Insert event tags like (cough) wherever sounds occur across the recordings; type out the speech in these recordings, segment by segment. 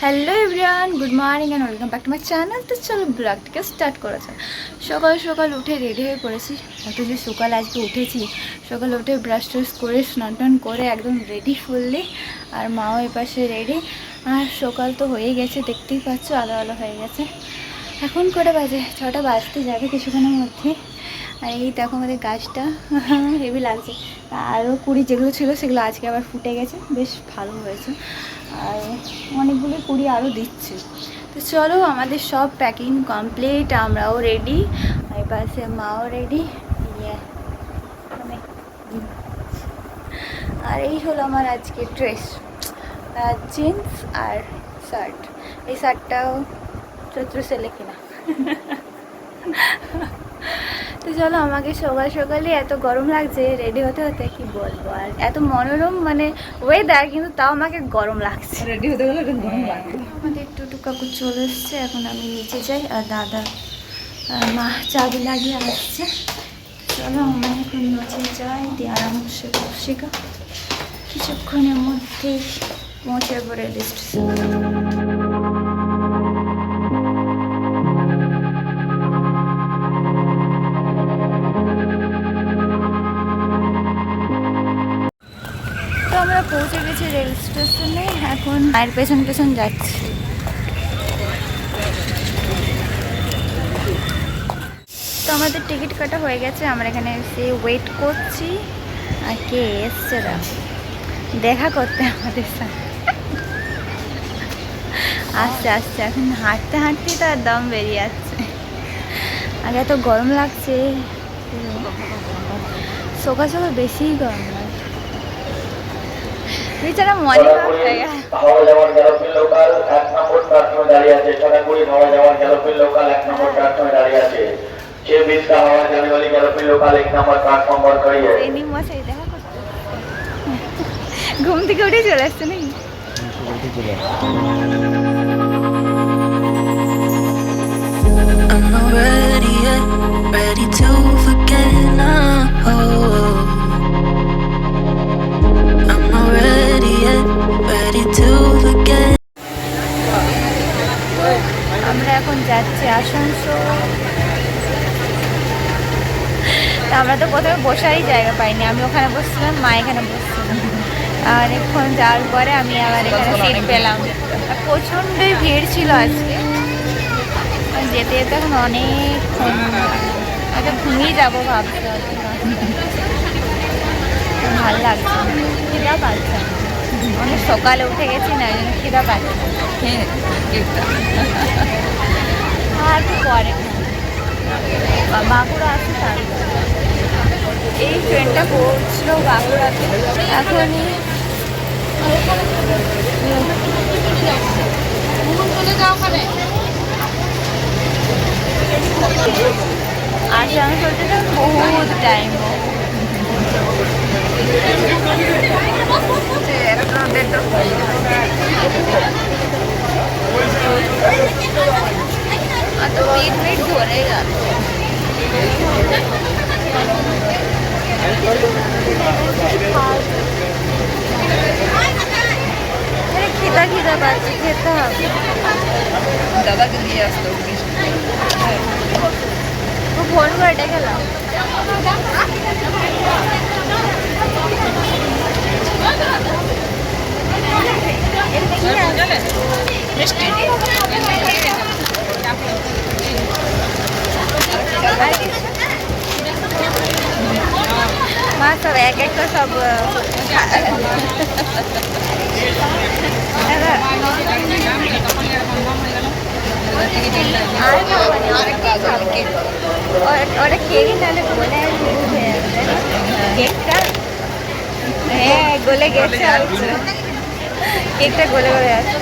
Hello everyone good morning and welcome back to my channel তো চলো ব্লগটিকে start করেছে সকাল সকাল উঠে রেডি হয়ে পড়েছি। অত যে সকাল আজকে উঠেছি, সকাল উঠে ব্রাশ ট্রাশ করে, স্নান টান করে একদম রেডি ফুললি আর মাও এপাশে রেডি আর সকাল তো হয়ে গেছে, দেখতেই পাচ্ছ, আলো আলো হয়ে গেছে। এখন করে বাজে? ছটা বাজতে যাবে কিছুক্ষণের মধ্যে। আর এই দেখো আমাদের গাছটা, (laughs) হেভি লাগছে। আরও কুড়ি যেগুলো ছিল সেগুলো আজকে আবার ফুটে গেছে, বেশ ভালো হয়েছে। আর অনেকগুলো কুড়ি আরও দিচ্ছে। তো চলো আমাদের সব প্যাকিং কমপ্লিট আমরাও রেডি আর পাশে মাও রেডি আর এই হলো আমার আজকে ড্রেস জিন্স আর শার্ট এই শার্টটাও চৈত্র সেলে কিনা। (laughs) তো চলো আমাকে সকাল সকালে এত গরম লাগছে রেডি হতে হতে কি বলব? আর এত মনোরম মানে ওয়েদার কিন্তু তাও আমাকে গরম লাগছে। রেডি হতে গেলে একটু গরম লাগবে। আমাদের টুটু কাকু চলে এসছে এখন আমি নিচে যাই আর দাদা মা চাবি লাগিয়ে আসছে। চলো আমরা এখন নিচে যাই দিয়ে আরামসে বসিকা কিছুক্ষণের মধ্যেই পৌঁছে পড়ে লিস্ট তো আমরা পৌঁছে গেছি রেল স্টেশনে, এখন মায়ের পেছন পেছন যাচ্ছি। তো আমাদের টিকিট কাটা হয়ে গেছে, আমরা এখানে এসে ওয়েট করছি, আর কে এসছে দেখা। করতে আমাদের সাথে। আস্তে আস্তে এখন হাঁটতে হাঁটতেই তার দম বেরিয়ে যাচ্ছে। আগে এত গরম লাগছে। সকাল সকাল বেশিই গরম বেচারা মনে হয়ে গেছে হাওড়া যাওয়ার গ্যালোপিন লোকাল এক নম্বর প্ল্যাটফর্মে দাঁড়িয়ে আছে সোনাগুড়ি হাওড়া যাওয়ার গ্যালোপিন লোকাল এক নম্বর প্ল্যাটফর্মে দাঁড়িয়ে আছে छह बीस का हवा जाने वाली ग्यारह लोकल एक नंबर प्लेटफॉर्म पर खड़ी है ট্রেনিং মশাই দেখা করতে ঘুম থেকে উঠে চলে আসছে নাকি I'm not ready yet, ready to forget now. আমরা তো প্রথমে বসারই জায়গা পাইনি। আমি ওখানে বসছিলাম মা এখানে বসছিলাম আর অনেকক্ষণ যাওয়ার পরে আমি আবার এখানে সিট পেলাম। আর প্রচণ্ডই ভিড় ছিল আজকে। যেতে যেতে এখন অনেকক্ষণ হয়তো ঘুমিয়ে যাব ভাবছি ভালো লাগছে। খিদা পাচ্ছে অনেক সকালে উঠে গেছি না ওই জন্য খিদা পাচ্ছে হ্যাঁ আর কি পরে বাঁকুড়া আসছে তার। এই ট্রেনটা পড়ছিল বাঁকুড়াতে। এখনই আসানসোল থেকে বহুত টাইম আর তো পিঠ পিঠ ধরে যাচ্ছে আরে খিদা খিদা পাচ্ছি খেতে হবে দাদাকে দিয়ে আসতো ফোন করে ডেকেলাম মিষ্টি মা সব বলে কেকটা হ্যাঁ গলে গেছে কেকটা গলে গলে আছে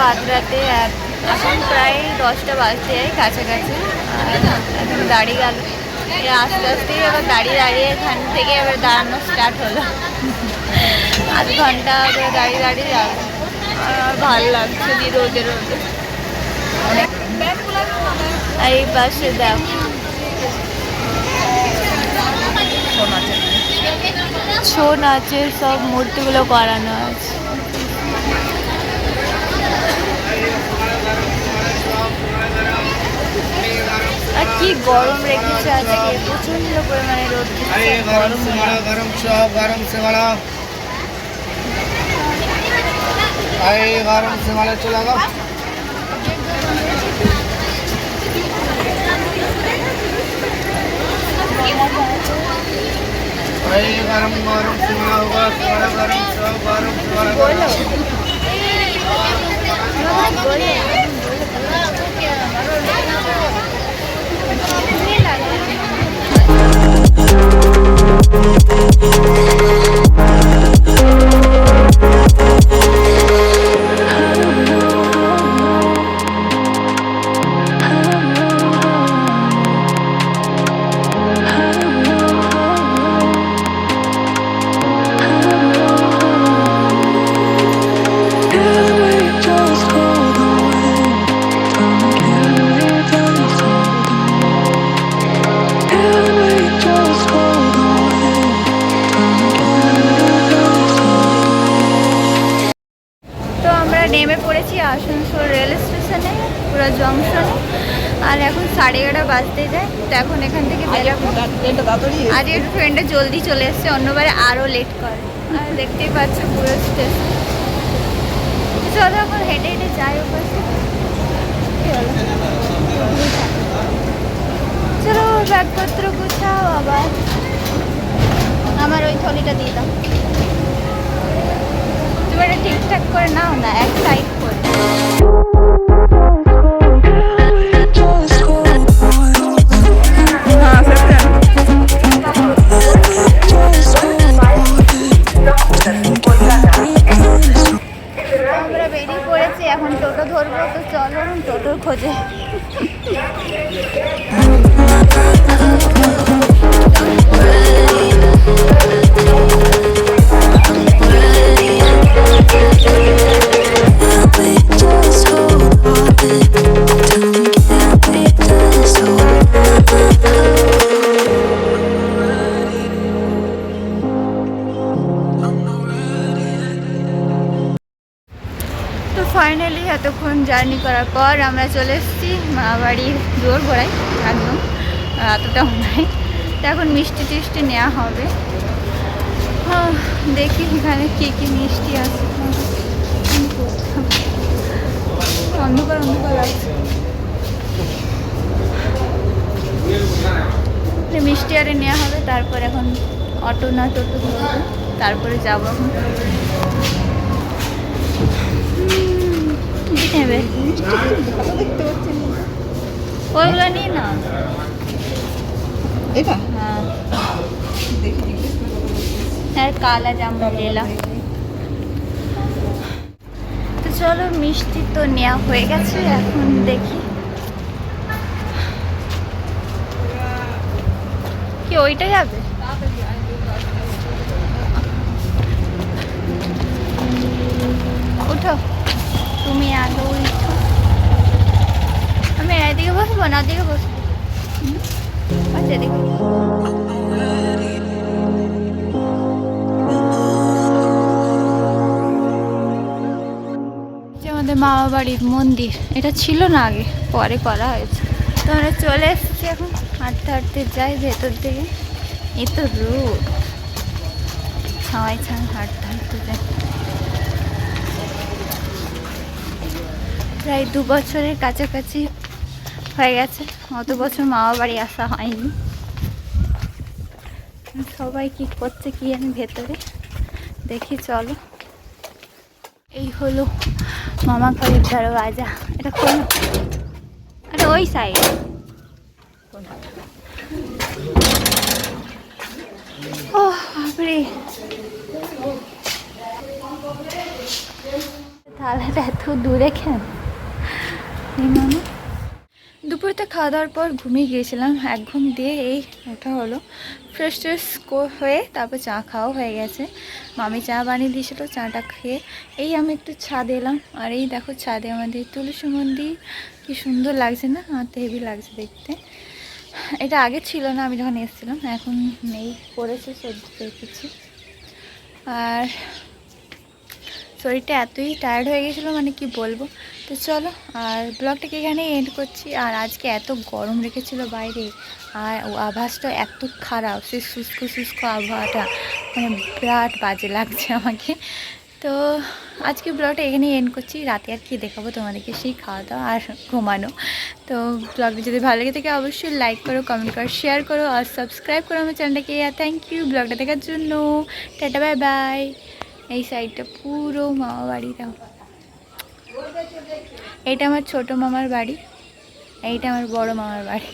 তো এতক্ষণে ট্রেন পৌঁছলো আদ্রাতে আর এখন প্রায় দশটা বাজতে কাছাকাছি। এখন দাঁড়িয়ে গেল। আস্তে আস্তে এবার দাঁড়িয়ে দাঁড়িয়ে এখান থেকে এবার দাঁড়ানো স্টার্ট হলো। আধ ঘণ্টা ধরে দাঁড়িয়ে দাঁড়িয়ে যাবে ভালো লাগছে দি রোদে রোদে। এই পাশে দেখো। ছৌ নাচের সব মূর্তিগুলো করানো আছে আর কি গরম রেখেছে আজকে প্রচণ্ড পরিমাণে রোদ গরম গরম সব গরম সে বড়। আরে গরম সে বড় চলে গো। আরে গরম গরম সে গরম বলো Just সাড়ে এগারোটা বাজতে যায় তো এখন এখান থেকে বেরোবো আজ একটু ট্রেনটা জলদি চলে এসছে অন্যবারে আরও লেট করে। আর দেখতেই পাচ্ছ পুরো স্টেশন চলো এখন হেঁটে হেঁটে যাই ওপাশে। চলো ব্যাগপত্র গুছাও আবার। আমার ওই থলিটা দিয়ে দাও। তুমি এটা ঠিকঠাক করে নাও না এক সাইড করে। তো ফাইনালি এতক্ষণ জার্নি করার পর আমরা চলে এসেছি মা বাড়ির জোর গোড়ায় একদম, এতটা নাই তো এখন মিষ্টি টিষ্টি নেওয়া হবে। দেখি এখানে কী কী মিষ্টি আছে। অন্ধকার অন্ধকার তো মিষ্টি আরে নেওয়া হবে, তারপর এখন অটো না টোটো তারপরে যাব এখন। নেবে। ওইগুলো নিয়ে না এটা? হ্যাঁ। আর কালা জামা নিলাম তো চলো মিষ্টি তো নেওয়া হয়ে গেছে এখন দেখি। কি ওইটা যাবে? উঠো তুমি আগে উঠো আমি এদিকে বসবো না ওদিকে বসবো? আচ্ছা এদিকে আমাদের মামা বাড়ির মন্দির। এটা ছিল না আগে, পরে করা হয়েছে। তো আমরা চলে এসেছি এখন, হাঁটতে হাঁটতে যাই ভেতর দিকে। এই তো রোদ। ছাওয়াই ছান হাঁটতে হাঁটতে যাই। প্রায় দু বছরের কাছাকাছি হয়ে গেছে। অত বছর মামা বাড়ি আসা হয়নি। সবাই কি করছে কি আমি ভেতরে। দেখি চলো। এই হলো মামা ঘরের দরওয়াজা। এটা কোন? আরে ওই সাইড ও বাপরে। তাহলে এত দূরে এই মামা। দুপুরতে খাওয়া দাওয়ার পর ঘুমিয়ে গিয়েছিলাম, এক ঘুম দিয়ে এই ওঠা হলো। ফ্রেশ ট্রেশ হয়ে তারপর চা খাওয়া হয়ে গেছে। মামি চা বানিয়ে দিয়েছিল, চাটা খেয়ে এই আমি একটু ছাদে এলাম আর এই দেখো ছাদে আমাদের তুলসী মন্দির, কি সুন্দর লাগছে না? আমার তো হেভি লাগছে দেখতে। এটা আগে ছিল না, আমি যখন এসেছিলাম, এখন নেই, পড়েছে সর্দি দেখেছি। আর শরীরটা এতই টায়ার্ড হয়ে গেছিল মানে কি বলব? তো চলো, আর ব্লগটাকে এখানে এন্ড করছি। আর আজকে এত গরম রেখেছিল বাইরে, আর আভাসটা এত খারাপ, সে শুষ্ক শুষ্ক আবহাওয়াটা মানে বিরাট বাজে লাগছে আমাকে। তো আজকে ব্লগটা এখানে এন্ড করছি। রাতে আর কি দেখাবো তোমাদেরকে, সেই খাওয়া দাওয়া আর ঘুমানো। তো ব্লগটা যদি ভালো লেগে থাকে, অবশ্যই লাইক করো কমেন্ট করো শেয়ার করো, আর সাবস্ক্রাইব করো আমার চ্যানেলটাকে থ্যাংক ইউ ব্লগটা দেখার জন্য। টাটা বাই বাই এই সাইডটা পুরো মামা বাড়ি দাও এইটা আমার ছোট মামার বাড়ি, এইটা আমার বড় মামার বাড়ি।